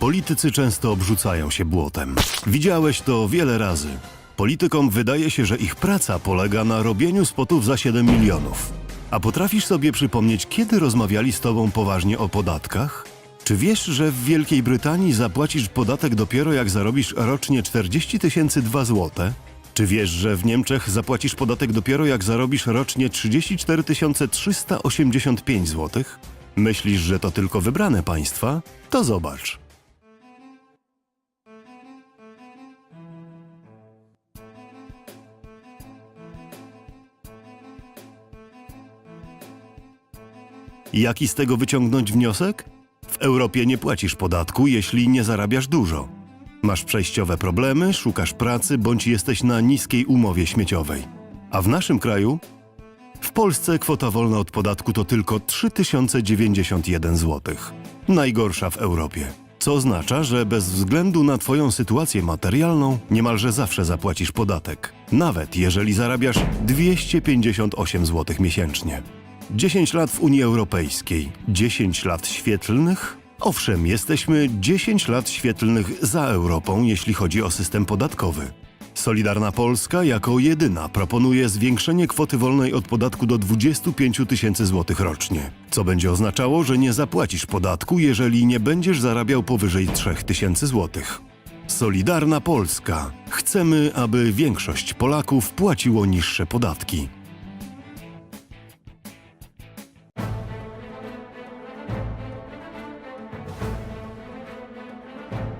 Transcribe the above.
Politycy często obrzucają się błotem. Widziałeś to wiele razy. Politykom wydaje się, że ich praca polega na robieniu spotów za 7 milionów. A potrafisz sobie przypomnieć, kiedy rozmawiali z tobą poważnie o podatkach? Czy wiesz, że w Wielkiej Brytanii zapłacisz podatek dopiero jak zarobisz rocznie 40 tysięcy 2 złote? Czy wiesz, że w Niemczech zapłacisz podatek dopiero jak zarobisz rocznie 34 385 zł? Myślisz, że to tylko wybrane państwa? To zobacz. Jaki z tego wyciągnąć wniosek? W Europie nie płacisz podatku, jeśli nie zarabiasz dużo. Masz przejściowe problemy, szukasz pracy bądź jesteś na niskiej umowie śmieciowej. A w naszym kraju? W Polsce kwota wolna od podatku to tylko 3091 zł. Najgorsza w Europie. Co oznacza, że bez względu na Twoją sytuację materialną niemalże zawsze zapłacisz podatek. Nawet jeżeli zarabiasz 258 zł miesięcznie. 10 lat w Unii Europejskiej, 10 lat świetlnych? Owszem, jesteśmy 10 lat świetlnych za Europą, jeśli chodzi o system podatkowy. Solidarna Polska jako jedyna proponuje zwiększenie kwoty wolnej od podatku do 25 tysięcy złotych rocznie, co będzie oznaczało, że nie zapłacisz podatku, jeżeli nie będziesz zarabiał powyżej 3 tysięcy złotych. Solidarna Polska. Chcemy, aby większość Polaków płaciło niższe podatki.